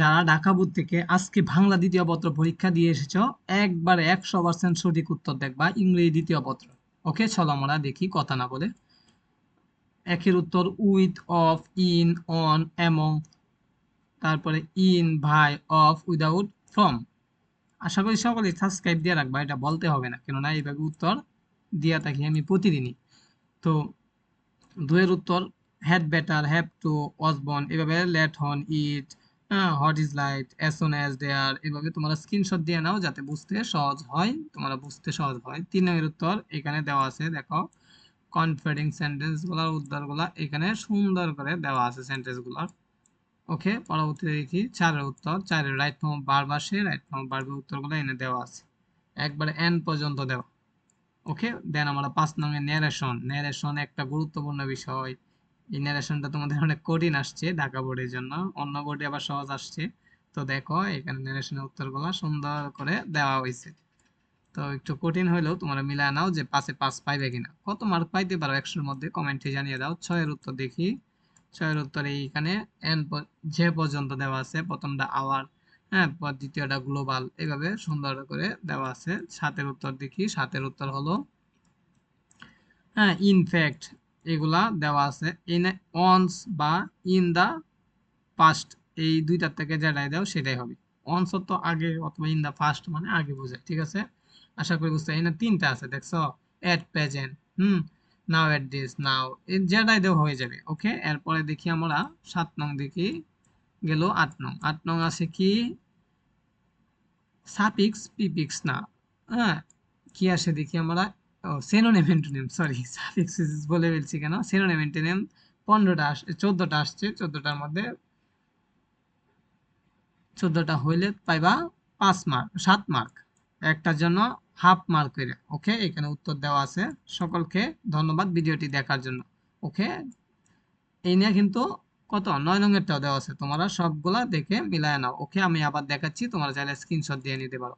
যারা ঢাকা বোর্ড থেকে আজকে বাংলা দ্বিতীয় পত্র পরীক্ষা দিয়ে এসেছ, একবারে একশো পার্সেন্ট সঠিক উত্তর দেখবা ইংরেজি দ্বিতীয় পত্র। ওকে, চলো আমরা দেখি কথা না বলে। একের উত্তর, with, of, in, on among তারপরে, in, by, of, without, from. আশা করি সকলে সাবস্ক্রাইব দিয়ে রাখবা, এটা বলতে হবে না, কেননা এইভাবে উত্তর দিয়া থাকি আমি প্রতিদিনই। তো দুয়ের উত্তর had better have to was born এভাবে লেট হন it what is light as soon as there এভাবে তোমরা স্ক্রিনশট দিয়ে নাও যাতে বুঝতে সহজ হয়, তোমরা বুঝতে সহজ হয়। তিন নম্বরের উত্তর এখানে দেওয়া আছে, দেখো কনফিডিং সেন্টেন্সগুলোর উত্তরগুলো এখানে সুন্দর করে দেওয়া আছে সেন্টেন্সগুলোর ওকে, পরবর্তীতে দেখি, চারের উত্তর, চারের রাইট ফর্ম বার বাসে রাইট ফর্ম বারবার উত্তরগুলো এনে দেওয়া আছে। একবারে এন পর্যন্ত দেওয়া। ওকে দেন আমরা পাঁচ নম্বরে ন্যারেশন ন্যারেশন একটা গুরুত্বপূর্ণ বিষয়। এই ন্যারেশনটা তোমাদের অনেক কঠিন আসছে ঢাকা বোর্ডের জন্য। অন্য বোর্ডে আবার সহজ আসছে। তো দেখো, এখানে ন্যারেশনের উত্তরগুলো সুন্দর করে দেওয়া হয়েছে। তো একটু কঠিন হলেও তোমরা মিলায় নাও যে পাশে পাস পাইবে কিনা। কত মার্ক পাইতে পারো একশোর মধ্যে? কমেন্টে জানিয়ে দাও। ছয়ের উত্তর দেখি। ছয়ের উত্তরে এইখানে এন যে পর্যন্ত দেওয়া আছে। প্রথমটা আওয়ার হ্যাঁ দ্বিতীয়টা গ্লোবাল এভাবে সুন্দর করে দেওয়া আছে। সাতের উত্তর দেখি। সাতের উত্তর হলো হ্যাঁ ইনফ্যাক্ট এগুলা দেওয়া আছে। ইন অনস বা ইন দা পাস্ট এই দুইটার থেকে যেটাই দাও সেটাই হবে। অনস তো আগে অথবা ইন দা ফার্স্ট মানে আগে বোঝায়, ঠিক আছে? আশা করি বুঝতে এখানে তিনটা আছে, দেখছ? At present hmm now at this now যেটাই দেও হয়ে যাবে ওকে এরপরে দেখি আমরা সাত নং দেখি, গেল আট নং। আট নং আছে কি? সাপিক্স পিপিক্স না হ্যাঁ? কি আসে দেখি আমরা? সেনোনেম অ্যান্টোনিম সরি সাফিক্স বলে ফেলছি কেন? সেনোনেম অ্যান্টোনিম পনেরোটা আস, চোদ্দোটা আসছে, চোদ্দোটার মধ্যে চোদ্দোটা হইলে পাইবা পাঁচ মার্ক সাত মার্ক একটার জন্য হাফ মার্ক করে ওকে এখানে উত্তর দেওয়া আছে। সকলকে ধন্যবাদ ভিডিওটি দেখার জন্য ওকে এই নিয়ে কিন্তু কত? নয় নঙেরটাও দেওয়া আছে, তোমরা সবগুলা দেখে মিলায় নাও ওকে আমি আবার দেখাচ্ছি, তোমরা চাইলে স্ক্রিনশট দিয়ে নিতে পারো।